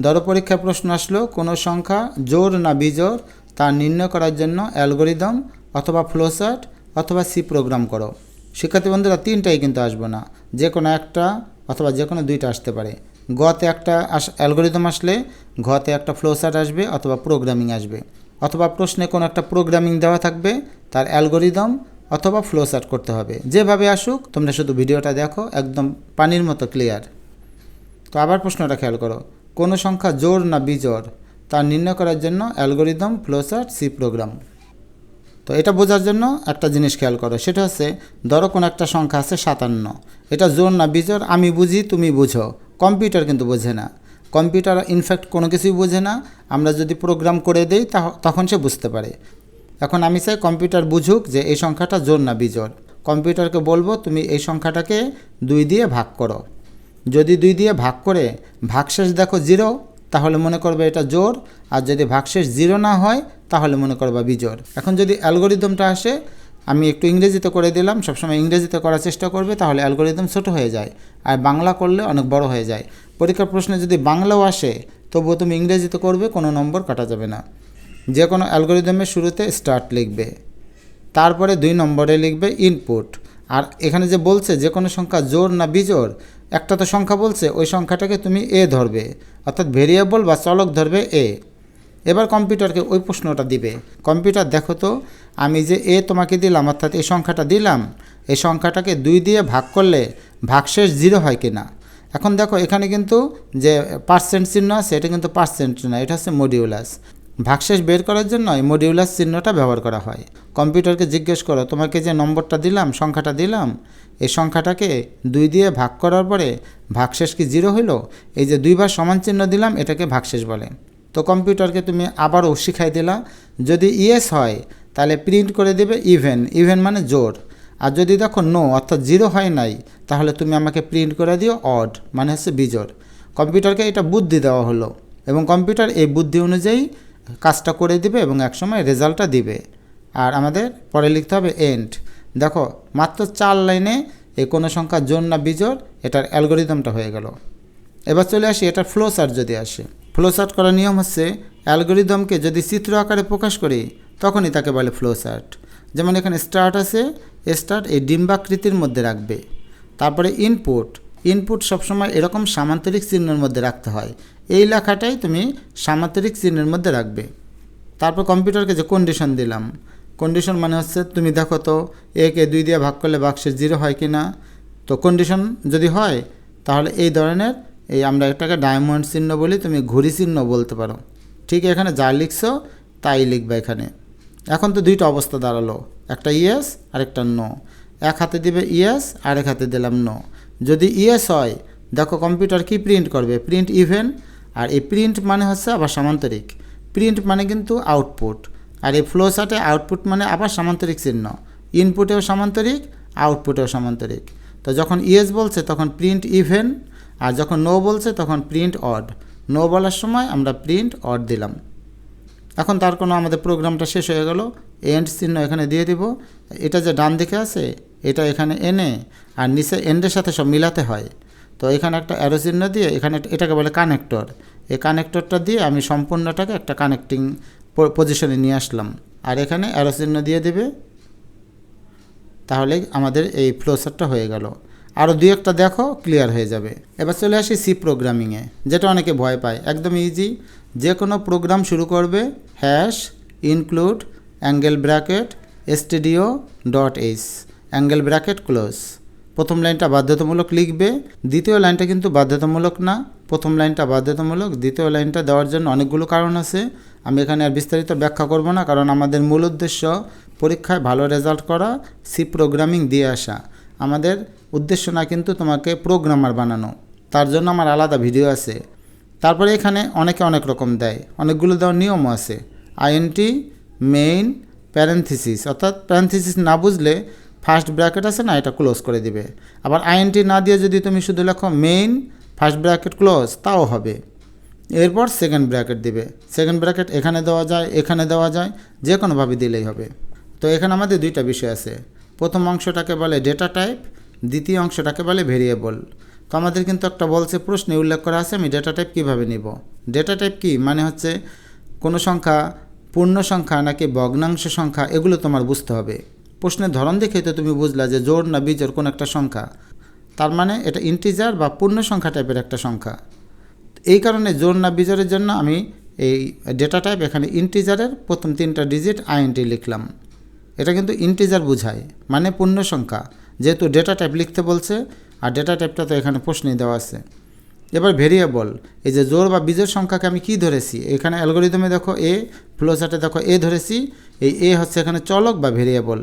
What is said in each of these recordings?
ধরো পরীক্ষায় প্রশ্ন আসলো, কোনো সংখ্যা জোর না বিজোর তা নির্ণয় করার জন্য অ্যালগোরিদম অথবা ফ্লোচার্ট অথবা সি প্রোগ্রাম করো। শিক্ষার্থী বন্ধুরা, তিনটাই কিন্তু আসবে না। যে কোনো একটা অথবা যে কোনো দুইটা আসতে পারে। গতে একটা আস অ্যালগোরিদম আসলে ঘতে একটা ফ্লোচার্ট আসবে অথবা প্রোগ্রামিং আসবে। অথবা প্রশ্নে কোনো একটা প্রোগ্রামিং দেওয়া থাকবে, তার অ্যালগোরিদম অথবা ফ্লোচার্ট করতে হবে। যেভাবে আসুক, তোমরা শুধু ভিডিওটা দেখো, একদম পানির মতো ক্লিয়ার। তো আবার প্রশ্নটা খেয়াল করো। কোনো সংখ্যা জোর না বিজোড়, তা নির্ণয় করার জন্য অ্যালগোরিদম, ফ্লোচার্ট, সি প্রোগ্রাম। তো এটা বোঝার জন্য একটা জিনিস খেয়াল করো, সেটা হচ্ছে ধরো কোনো একটা সংখ্যা আছে সাতান্ন, এটা জোর না বিজোড়, আমি বুঝি, তুমি বুঝো। কম্পিউটার কিন্তু বোঝে না। কম্পিউটার ইনফ্যাক্ট কোনো কিছুই বোঝে না, আমরা যদি প্রোগ্রাম করে দেই তখন সে বুঝতে পারে। এখন আমি চাই কম্পিউটার বুঝুক যে এই সংখ্যাটা জোর না বিজোড়। কম্পিউটারকে বলব, তুমি এই সংখ্যাটাকে দুই দিয়ে ভাগ করো। যদি দুই দিয়ে ভাগ করে ভাগশেষ দেখো জিরো তাহলে মনে করবে এটা জোর, আর যদি ভাগশেষ জিরো না হয়, তাহলে মনে করবা বিজোর এখন যদি অ্যালগোরিদমটা আসে, আমি একটু ইংরেজিতে করে দিলাম, সবসময় ইংরেজিতে করার চেষ্টা করবে, তাহলে অ্যালগোরিদম ছোট হয়ে যায়, আর বাংলা করলে অনেক বড় হয়ে যায়। পরীক্ষার প্রশ্নে যদি বাংলাও আসে, তবুও তুমি ইংরেজিতে করবে, কোনো নম্বর কাটা যাবে না। যে কোনো অ্যালগোরিদমের শুরুতে স্টার্ট লিখবে, তারপরে দুই নম্বরে লিখবে ইনপুট আর এখানে যে বলছে যে কোনো সংখ্যা জোর না বিজোড় একটা তো সংখ্যা বলছে, ওই সংখ্যাটাকে তুমি এ ধরবে, অর্থাৎ ভেরিয়েবল বা চলক ধরবে এ। এবার কম্পিউটারকে ওই প্রশ্নটা দিবে, কম্পিউটার, দেখো তো, আমি যে এ তোমাকে দিলাম, অর্থাৎ এই সংখ্যাটা দিলাম, এই সংখ্যাটাকে দুই দিয়ে ভাগ করলে ভাগশেষ জিরো হয় কি না এখন দেখো, এখানে কিন্তু যে পার্সেন্ট চিহ্ন আছে, এটা কিন্তু পার্সেন্ট না, এটা হচ্ছে মডিউলাস ভাগশেষ বের করার জন্য এই মডিউলাস চিহ্নটা ব্যবহার করা হয়। কম্পিউটারকে জিজ্ঞেস করো, তোমাকে যে নম্বরটা দিলাম, সংখ্যাটা দিলাম, এই সংখ্যাটাকে দুই দিয়ে ভাগ করার পরে ভাগশেষ কি জিরো হইল? এই যে দুইবার সমান চিহ্ন দিলাম, এটাকে ভাগশেষ বলে। তো কম্পিউটারকে তুমি আবারও শিখাই দিলা, যদি ইয়েস হয়, তাহলে প্রিন্ট করে দেবে ইভেন ইভেন মানে জোর। আর যদি দেখো নো অর্থাৎ জিরো হয় নাই, তাহলে তুমি আমাকে প্রিন্ট করে দিও অড মানে হচ্ছে বিজোড়। কম্পিউটারকে এটা বুদ্ধি দেওয়া হলো। এবং কম্পিউটার এই বুদ্ধি অনুযায়ী কাজটা করে দিবে এবং একসময় রেজাল্টটা দিবে। আর আমাদের পরে লিখতে হবে এন্ড দেখো, মাত্র চার লাইনে এই কোনো সংখ্যা জোর না বিজোড়, এটার অ্যালগোরিদমটা হয়ে গেল। এবার চলে আসি, এটার ফ্লো চার্ট যদি আসে। ফ্লো চার্ট করার নিয়ম হচ্ছে, অ্যালগোরিদমকে যদি চিত্র আকারে প্রকাশ করি, তখনই তাকে বলে ফ্লো চার্ট যেমন এখানে স্টার্ট আছে স্টার্ট এই ডিম্বাকৃতির মধ্যে রাখবে। তারপরে ইনপুট ইনপুট সবসময় এরকম সামান্তরিক চিহ্নের মধ্যে রাখতে হয়। এই লেখাটাই তুমি সামান্তরিক চিহ্নের মধ্যে রাখবে। তারপর কম্পিউটারকে যে কন্ডিশন দিলাম। কন্ডিশন মানে হচ্ছে তুমি দেখো তো, একে দুই দিয়ে ভাগ করলে বাক্সের জিরো হয় কি না তো কন্ডিশন যদি হয়, তাহলে এই ধরনের এই আমরা এটাকে ডায়মন্ড চিহ্ন বলি, তুমি ঘুড়ি চিহ্ন বলতে পারো। ঠিক এখানে যা লিখছো, তাই লিখবে এখানে। এখন তো দুইটা অবস্থা দাঁড়াল। একটা ইয়েস আর একটা নো এক হাতে দিবে ইয়েস আর এক হাতে দিলাম নো যদি ইয়েস হয়, দেখো কম্পিউটার কি প্রিন্ট করবে? প্রিন্ট ইভেন আর এই প্রিন্ট মানে হচ্ছে আবার সামান্তরিক। প্রিন্ট মানে কিন্তু আউটপুট আর এই ফ্লো চার্টে আউটপুট মানে আবার সামান্তরিক চিহ্ন। ইনপুটেও সামান্তরিক আউটপুটেও সামান্তরিক। তো যখন ইয়েস বলছে, তখন প্রিন্ট ইভেন আর যখন নো বলছে, তখন প্রিন্ট অড নো বলার সময় আমরা প্রিন্ট অড দিলাম। এখন তার কোনো আমাদের প্রোগ্রামটা শেষ হয়ে গেল। এন্ড চিহ্ন এখানে দিয়ে দিব। এটা যে ডান দিকে আছে এটা এখানে এনে আর নিচে এন্ডের সাথে সব মিলাতে হয়। তো এখানে একটা অ্যারো দিয়ে এখানে এটাকে বলে কানেক্টর এই কানেক্টরটা দিয়ে আমি সম্পূর্ণটাকে একটা কানেক্টিং পজিশনে নিয়ে আসলাম। আর এখানে অ্যারো দিয়ে দেবে। তাহলে আমাদের এই ফ্লোসারটা হয়ে গেল। আরও দুই একটা দেখো ক্লিয়ার হয়ে যাবে। এবার চলে আসি সি প্রোগ্রামিংয়ে যেটা অনেকে ভয় পায়। একদম ইজি যে কোনো প্রোগ্রাম শুরু করবে hash include angle bracket STDIO dot H angle bracket close. প্রথম লাইনটা বাধ্যতামূলক লিখবে, দ্বিতীয় লাইনটা কিন্তু বাধ্যতামূলক না। প্রথম লাইনটা বাধ্যতামূলক, দ্বিতীয় লাইনটা দেওয়ার জন্য অনেকগুলো কারণ আছে। আমি এখানে আর বিস্তারিত ব্যাখ্যা করব না, কারণ আমাদের মূল উদ্দেশ্য পরীক্ষায় ভালো রেজাল্ট করা, সি প্রোগ্রামিং দিয়ে আসা। আমাদের উদ্দেশ্য না কিন্তু তোমাকে প্রোগ্রামার বানানো। তার জন্য আমার আলাদা ভিডিও আছে। তারপরে এখানে অনেকে অনেক রকম দেয়। অনেকগুলো দেওয়ার নিয়মও আছে। INT, main, parenthesis. অর্থাৎ প্যারেন্থিসিস না বুঝলে ফার্স্ট ব্র্যাকেট আছে না, এটা ক্লোজ করে দিবে। আবার আইএনটি না দিয়ে যদি তুমি শুধু লেখো মেইন ফার্স্ট ব্র্যাকেট ক্লোজ তাও হবে। এরপর সেকেন্ড ব্র্যাকেট দিবে। সেকেন্ড ব্র্যাকেট এখানে দেওয়া যায়, এখানে দেওয়া যায় যে কোনোভাবে দিলেই হবে। তো এখানে আমাদের দুইটা বিষয় আছে। প্রথম অংশটাকে বলে ডেটা টাইপ দ্বিতীয় অংশটাকে বলে ভেরিয়েবল তো আমাদের কিন্তু একটা বলছে প্রশ্নে উল্লেখ করা আছে, আমি ডেটা টাইপ কীভাবে নিব? ডেটা টাইপ কি? মানে হচ্ছে কোনো সংখ্যা, পূর্ণ সংখ্যা নাকি ভগ্নাংশ সংখ্যা, এগুলো তোমার বুঝতে হবে। প্রশ্নের ধরন দেখে তো তুমি বুঝলা যে জোর না বিজোর কোন একটা সংখ্যা। তার মানে এটা ইন্টিজার বা পূর্ণ সংখ্যা টাইপের একটা সংখ্যা। এই কারণে জোর না বিজোরের জন্য আমি এই ডেটা টাইপ এখানে ইন্টিজারের প্রথম তিনটা ডিজিট আইএনটি লিখলাম। এটা কিন্তু ইন্টিজার বোঝায় মানে পূর্ণ সংখ্যা। যেহেতু ডেটা টাইপ লিখতে বলছে, আর ডেটা টাইপটা তো এখানে প্রশ্নে দেওয়া আছে। এবার ভেরিয়েবল এই যে জোর বা বীজের সংখ্যাকে আমি কি ধরেছি? এখানে অ্যালগোরিদমে দেখো এ ফ্লোচার্টে দেখো এ ধরেছি। এই এ হচ্ছে এখানে চলক বা ভেরিয়েবল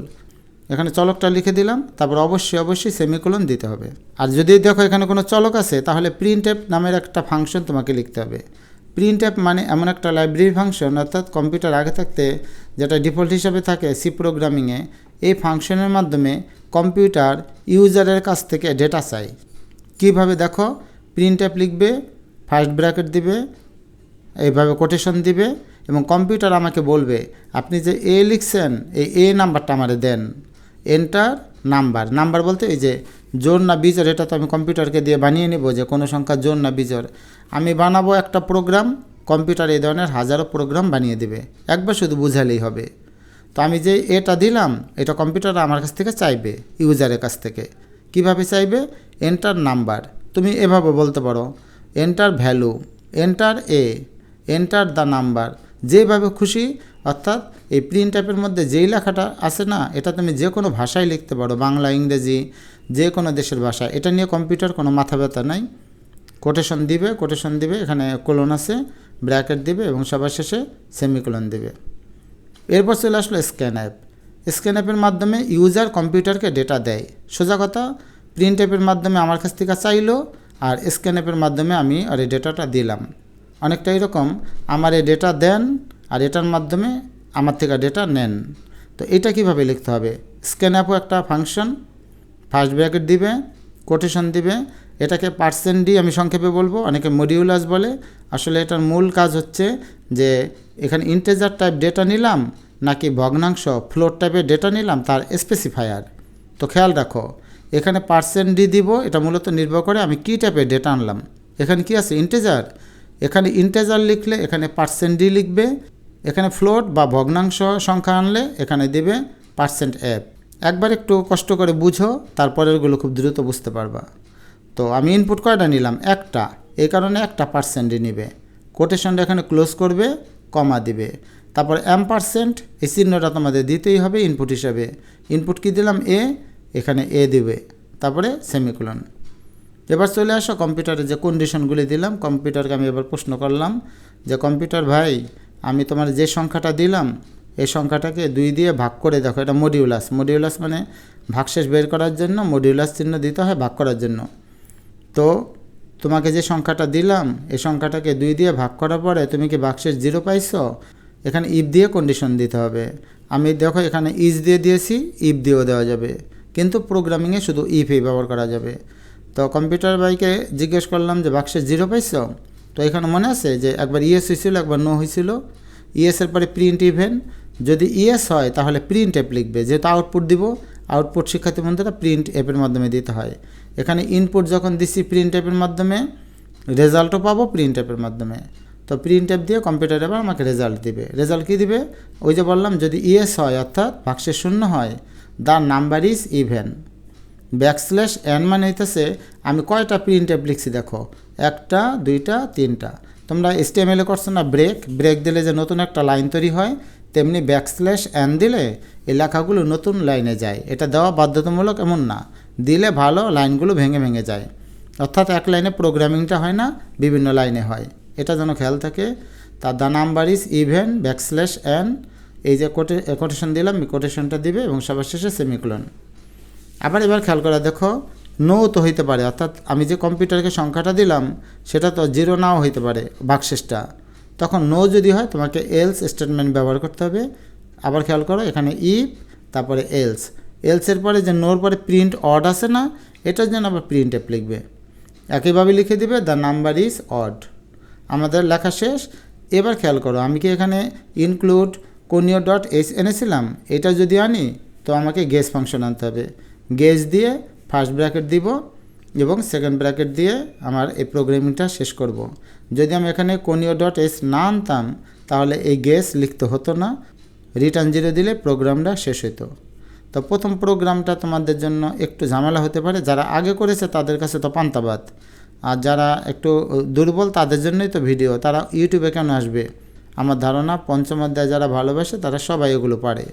এখানে চলকটা লিখে দিলাম, তারপর অবশ্যই অবশ্যই সেমিকোলন দিতে হবে। আর যদি দেখো এখানে কোনো চলক আছে, তাহলে প্রিন্ট অ্যাপ নামের একটা ফাংশন তোমাকে লিখতে হবে। প্রিন্ট অ্যাপ মানে এমন একটা লাইব্রেরি ফাংশন অর্থাৎ কম্পিউটার আগে থাকতে যেটা ডিফল্ট হিসাবে থাকে সি প্রোগ্রামিংয়ে এই ফাংশনের মাধ্যমে কম্পিউটার ইউজারের কাছ থেকে ডেটা চাই কীভাবে দেখো? প্রিন্ট অ্যাপ লিখবে ফার্স্ট ব্র্যাকেট দিবে, এইভাবে কোটেশন দিবে, এবং কম্পিউটার আমাকে বলবে, আপনি যে এ লিখছেন, এই এ নাম্বারটা আমারে দেন। এন্টার নাম্বার নাম্বার বলতে এই যে জোর না বিজোর এটা তো আমি কম্পিউটারকে দিয়ে বানিয়ে নেব যে কোনো সংখ্যা জোর না বিজোর আমি বানাবো একটা প্রোগ্রাম কম্পিউটার এই ধরনের হাজারো প্রোগ্রাম বানিয়ে দেবে। একবার শুধু বুঝালেই হবে। তো আমি যে এটা দিলাম, এটা কম্পিউটার আমার কাছ থেকে চাইবে, ইউজারের কাছ থেকে। কীভাবে চাইবে? এন্টার নাম্বার তুমি এভাবে বলতে পারো enter value enter a enter the number যেভাবে খুশি অর্থাৎ এই প্রিন্ট অ্যাপের মধ্যে যেই লেখাটা আছে না, এটা তুমি যে কোনো ভাষায় লিখতে পারো, বাংলা, ইংরেজি, যে কোনো দেশের ভাষা এটা নিয়ে কম্পিউটার কোনো মাথা ব্যথা নাই। কোটেশন দিবে কোটেশন দিবে, এখানে কোলন আছে ব্র্যাকেট দিবে এবং সবার শেষে সেমিকোলন দিবে। এরপর চলে আসলো স্ক্যান অ্যাপ স্ক্যান অ্যাপের মাধ্যমে ইউজার কম্পিউটারকে ডেটা দেয়। সোজা কথা প্রিন্ট অ্যাপের মাধ্যমে আমার কাছ থেকে চাইলো আর স্ক্যান অ্যাপের মাধ্যমে আমি আর এই ডেটাটা দিলাম। অনেকটা এরকম, আমার এই ডেটা দেন আর এটার মাধ্যমে আমার থেকে ডেটা নেন। তো এটা কীভাবে লিখতে হবে? স্ক্যান অ্যাপও একটা ফাংশন ফার্স্ট ব্র্যাকেট দিবে কোটেশন দিবে, এটাকে পার্সেন্ট ডি আমি সংক্ষেপে বলব, অনেকে মডিউলাস বলে। আসলে এটার মূল কাজ হচ্ছে যে এখানে ইন্টেজার টাইপ ডেটা নিলাম, নাকি ভগ্নাংশ ফ্লোর টাইপের ডেটা নিলাম, তার স্পেসিফায়ার তো খেয়াল রাখো, এখানে পার্সেন্ট ডি দিব, এটা মূলত নির্ভর করে আমি কী টাইপের ডেটা আনলাম। এখানে কি আছে? ইন্টেজার এখানে ইন্টেজার লিখলে এখানে পার্সেন্ট ডি লিখবে এখানে ফ্লোট বা ভগ্নাংশ সংখ্যা আনলে এখানে দেবে পার্সেন্ট অ্যাপ একবার একটু কষ্ট করে বুঝো, তারপরেরগুলো খুব দ্রুত বুঝতে পারবা। তো আমি ইনপুট কয়টা নিলাম? একটা। এই কারণে একটা পার্সেন্টই নিবে। কোটেশনটা এখানে ক্লোজ করবে কমা দিবে। তারপর এম পার্সেন্ট এই চিহ্নটা তোমাদের দিতেই হবে ইনপুট হিসাবে। ইনপুট কি দিলাম? এ এখানে এ দিবে। তারপরে সেমিকোলন এবার চলে আসো কম্পিউটারে যে কন্ডিশনগুলি দিলাম কম্পিউটারকে আমি এবার প্রশ্ন করলাম যে কম্পিউটার ভাই আমি তোমার যে সংখ্যাটা দিলাম, এই সংখ্যাটাকে দুই দিয়ে ভাগ করে দেখো, এটা মডিউলাস মডিউলাস মানে ভাগশেষ বের করার জন্য মডিউলাস চিহ্ন দিতে হয় ভাগ করার জন্য। তো তোমাকে যে সংখ্যাটা দিলাম, এই সংখ্যাটাকে দুই দিয়ে ভাগ করার পরে তুমি কি ভাগশেষ জিরো পাইছো? এখানে ইফ দিয়ে কন্ডিশন দিতে হবে। আমি দেখো এখানে ইজ দিয়ে দিয়েছি ইফ দিয়েও দেওয়া যাবে। কিন্তু প্রোগ্রামিংয়ে শুধু ইফই ব্যবহার করা যাবে। তো কম্পিউটার বাইকে জিজ্ঞেস করলাম যে বাক্সে জিরো পাইছো? তো এখানে মনে আছে যে একবার ইএস হয়েছিল, একবার নো হয়েছিল। ইএসের পরে প্রিন্ট ইভেন যদি ইএস হয়, তাহলে প্রিন্ট অ্যাপ লিখবে। যেহেতু আউটপুট দিব আউটপুট শিক্ষার্থী বন্ধুরা প্রিন্ট অ্যাপের মাধ্যমে দিতে হয়। এখানে ইনপুট যখন দিছি প্রিন্ট অ্যাপের মাধ্যমে রেজাল্টও পাবো প্রিন্ট অ্যাপের মাধ্যমে। তো প্রিন্ট অ্যাপ দিয়ে কম্পিউটার এবার আমাকে রেজাল্ট দিবে। রেজাল্ট কী দিবে? ওই যে বললাম, যদি ইএস হয়, অর্থাৎ বাক্সে শূন্য হয় the number is even backslash N মানে হইতেছে, আমি কয়টা প্রিন্ট অ্যাপ লিখছি দেখো? একটা, দুইটা, তিনটা। তোমরা এসটিএমএলে করছ না ব্রেক ব্রেক দিলে যে নতুন একটা লাইন তৈরি হয়, তেমনি ব্যাকস্ল্যাশ এন দিলে এই লেখাগুলো নতুন লাইনে যায়। এটা দেওয়া বাধ্যতামূলক এমন না। দিলে ভালো লাইনগুলো ভেঙে ভেঙে যায়। অর্থাৎ এক লাইনে প্রোগ্রামিংটা হয় না, বিভিন্ন লাইনে হয়। এটা যেন খেয়াল থাকে। তার the number is even backslash N এই যে কোটে কোটেশন দিলাম কোটেশনটা দিবে এবং সবার শেষে সেমিক্লোন আবার এবার খেয়াল করে দেখো নো তো হইতে পারে, অর্থাৎ আমি যে কম্পিউটারকে সংখ্যাটা দিলাম, সেটা তো জিরো নাও হইতে পারে বাক্সেসটা। তখন নো যদি হয়, তোমাকে এলস স্টেটমেন্ট ব্যবহার করতে হবে। আবার খেয়াল করো, এখানে ইফ তারপরে এলস এলসের পরে যে নোর পরে প্রিন্ট অড আছে না, এটার জন্য আবার প্রিন্ট অ্যাপ লিখবে। একইভাবে লিখে দিবে দ্য নাম্বার ইজ অড আমাদের লেখা শেষ। এবার খেয়াল করো, আমি কি এখানে ইনক্লুড কোনিও ডট এস এনেছিলাম? এটা যদি আনি, তো আমাকে গেস ফাংশন আনতে হবে। গেজ দিয়ে ফার্স্ট ব্র্যাকেট দিব এবং সেকেন্ড ব্র্যাকেট দিয়ে আমার এই প্রোগ্রামিংটা শেষ করব। যদি আমি এখানে কোনিও ডট এস না আনতাম, তাহলে এই গেস লিখতে হতো না। রিটার্ন জিরো দিলে প্রোগ্রামটা শেষ হতো তো প্রথম প্রোগ্রামটা তোমাদের জন্য একটু ঝামেলা হতে পারে। যারা আগে করেছে তাদের কাছে তো পান্তাবাদ। আর যারা একটু দুর্বল তাদের জন্যই তো ভিডিও তারা ইউটিউবে কেন আসবে? আমার ধারণা, পঞ্চম অধ্যায় যারা ভালোবাসে তারা সবাই এগুলো পারে।